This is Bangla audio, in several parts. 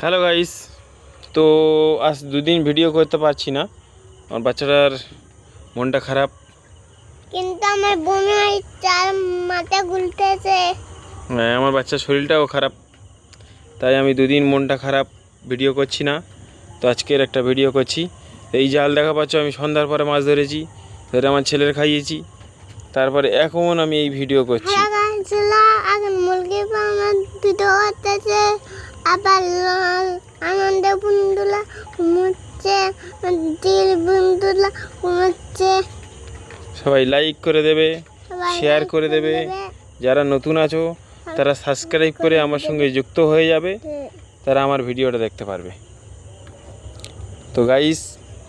হ্যালো গাইস তো আজ দুদিন ভিডিও করতে পারছি না। আমার বাচ্চাটার মনটা খারাপ। কিন্তু আমার হয় চার মাথা গুলতেছে। হ্যাঁ, আমার বাচ্চার শরীরটাও খারাপ। তাই আমি দুদিন মনটা খারাপ ভিডিও করছি না। তো আজকের একটা ভিডিও করছি। এই জাল দেখা পাচ্ছ আমি সন্ধ্যার পরে মাছ ধরেছি ধরে আমার ছেলের খাইয়েছি। তারপরে এখন আমি এই ভিডিও করছি। গাছগুলো এখন মুরগি আমার দুটো করতেছে আবার আনন্দ বন্ধুলা ঘুমোচ্ছে দিল বন্ধুলা ঘুমোচ্ছে। সবাই লাইক করে দেবে শেয়ার করে দেবে। যারা নতুন আছো তারা সাবস্ক্রাইব করে আমার সঙ্গে যুক্ত হয়ে যাবে তারা আমার ভিডিওটা দেখতে পারবে। তো গাইস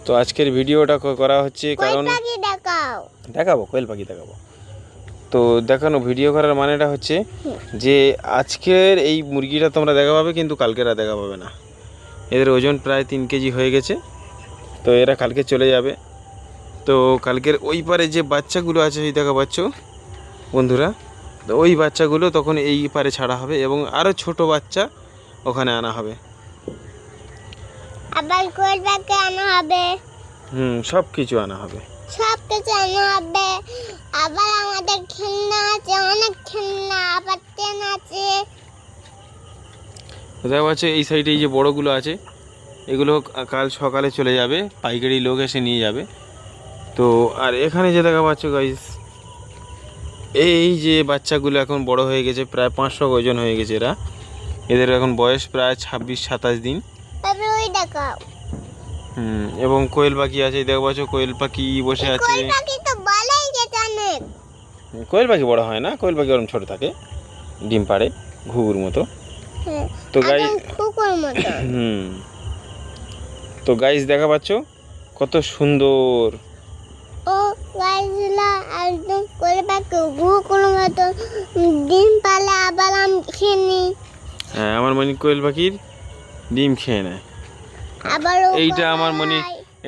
তো আজকের ভিডিওটা করা হচ্ছে কারণ দেখাবো কোয়েল পাখি দেখাবো। তো দেখানো ভিডিও করার মানেটা হচ্ছে যে আজকের এই মুরগিটা তোমরা দেখা পাবে কিন্তু কালকের আর দেখা পাবে না। এদের ওজন প্রায় তিন কেজি হয়ে গেছে তো এরা কালকে চলে যাবে। তো কালকের ওই পারে যে বাচ্চাগুলো আছে সেই দেখা পাচ্ছ বন্ধুরা তো ওই বাচ্চাগুলো তখন এই পারে ছাড়া হবে এবং আরও ছোট বাচ্চা ওখানে আনা হবে। আবার পাখি আনা হবে। হুম সব কিছু আনা হবে। কিছু আনা হবে। আবার আমাদের খেলনা আছে অনেক খেলনা আবার ট্রেন আছে। দেখা পাচ্ছে এই সাইডে এই যে বড়গুলো আছে এগুলো কাল সকালে চলে যাবে পাইকারি লোক এসে নিয়ে যাবে। তো আর এখানে যে দেখা পাচ্ছ গাইস এই যে বাচ্চাগুলো এখন বড় হয়ে গেছে প্রায় পাঁচশো ওজন হয়ে গেছে এরা। এদের এখন বয়স প্রায় ছাব্বিশ সাতাশ দিন। হুম, এবং কোয়েল পাখি আছে দেখা পাচ্ছ কোয়েল পাখি বসে আছে। কোয়েল পাখি বড় হয় না কোয়েল পাখি ওরকম ছোট থাকে ডিম পাড়ে ঘুঘুর মতো। হ্যাঁ, তো গাই হুম তো গাইস দেখা পাচ্ছ কত সুন্দর। ও গাছগুলো একদম করে পাখি ঘুঘুর মতো ডিম পালে আবার আমি খেয়ে নিই হ্যাঁ আমার মনে কোয়েল পাখির ডিম খেয়ে নেয়। এইটা আমার। মনি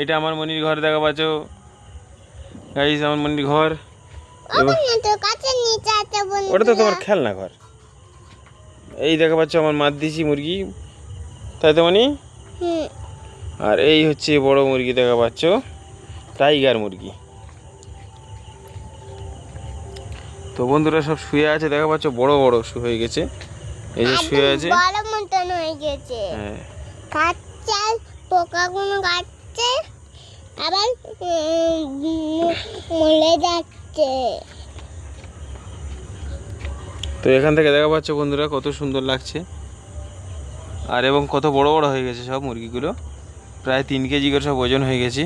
এটা আমার মনির ঘর দেখা পাচ্ছ গাইস আমার মনির ঘর। ওটা তো তোমার খেলনা ঘর। এই দেখা পাচ্ছ আমার মাত দিছি মুরগি। তাই তো মনি? আর এই হচ্ছে বড় মুরগি দেখা পাচ্ছ টাইগার মুরগি। তো বন্ধুরা সব শুয়ে আছে দেখা পাচ্ছ বড় বড় হয়ে গেছে। এই যে শুয়ে আছে। বড় মতন হয়ে গেছে। হ্যাঁ। খাচ্ছে পোকাগুলো খাচ্ছে আবার মরে যাচ্ছে। তো এখান থেকে দেখা পাচ্ছ বন্ধুরা কত সুন্দর লাগছে। আর এবং কত বড় বড় হয়ে গেছে সব মুরগিগুলো। প্রায় তিন কেজি করে সব ওজন হয়ে গেছে।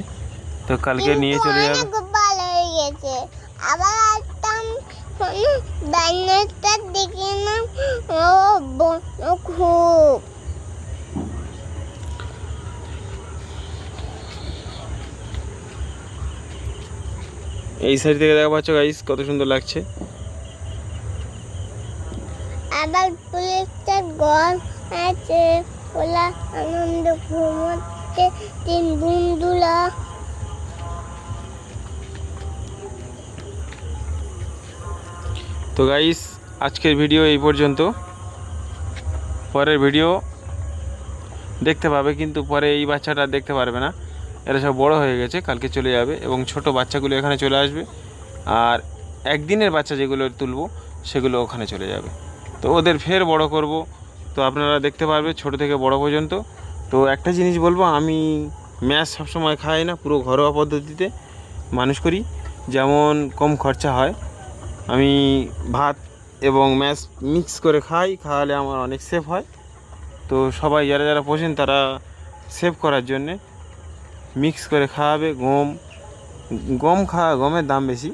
তো কালকে নিয়ে চলে যাবে। ভালো হয়ে গেছে। আবার একদম ডাইনোসর দেখে না ও খুব এই সাইড থেকে দেখা পাচ্ছ গাইস কত সুন্দর লাগছে। আবার পুলিশের ঘর আছে ওলা আনন্দ ঘুমোচ্ছে তিন বন্ধুরা। তো গাইস আজকের ভিডিও এই পর্যন্ত। পরের ভিডিও দেখতে পাবে কিন্তু পরে এই বাচ্চাটা দেখতে পারবে না। এরা সব বড় হয়ে গেছে, কালকে চলে যাবে এবং ছোট বাচ্চাগুলো এখানে চলে আসবে। আর একদিনের বাচ্চা যেগুলো তুলবো, সেগুলো ওখানে চলে যাবে। তো ওদের ফের বড় করব। তো আপনারা দেখতে পারবে ছোট থেকে বড় পর্যন্ত। তো একটা জিনিস বলব, আমি ম্যাশ সবসময় খাই না, পুরো ঘরোয়া পদ্ধতিতে মানুষ করি। যেমন কম খরচা হয়। আমি ভাত এবং ম্যাশ মিক্স করে খাই, খাওয়ালে আমার অনেক সেফ হয়। তো সবাই যারা যারা পোষেন তারা সেভ করার জন্যে মিক্স করে খাওয়াবে গম গম খাওয়া গমের দাম বেশি।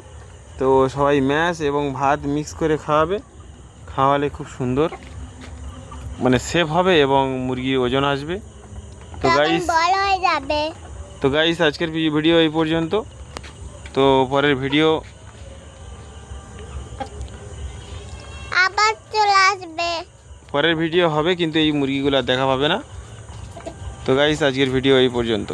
তো সবাই ম্যাশ এবং ভাত মিক্স করে খাওয়াবে। খাওয়ালে খুব সুন্দর মানে সেফ হবে এবং মুরগির ওজন আসবে। তো গাইস হয়ে তো গাইস আজকের ভিডিও এই পর্যন্ত। তো পরের ভিডিও আবার চলে আসবে। পরের ভিডিও হবে কিন্তু এই মুরগিগুলো দেখা পাবে না। তো গাইস আজকের ভিডিও এই পর্যন্ত।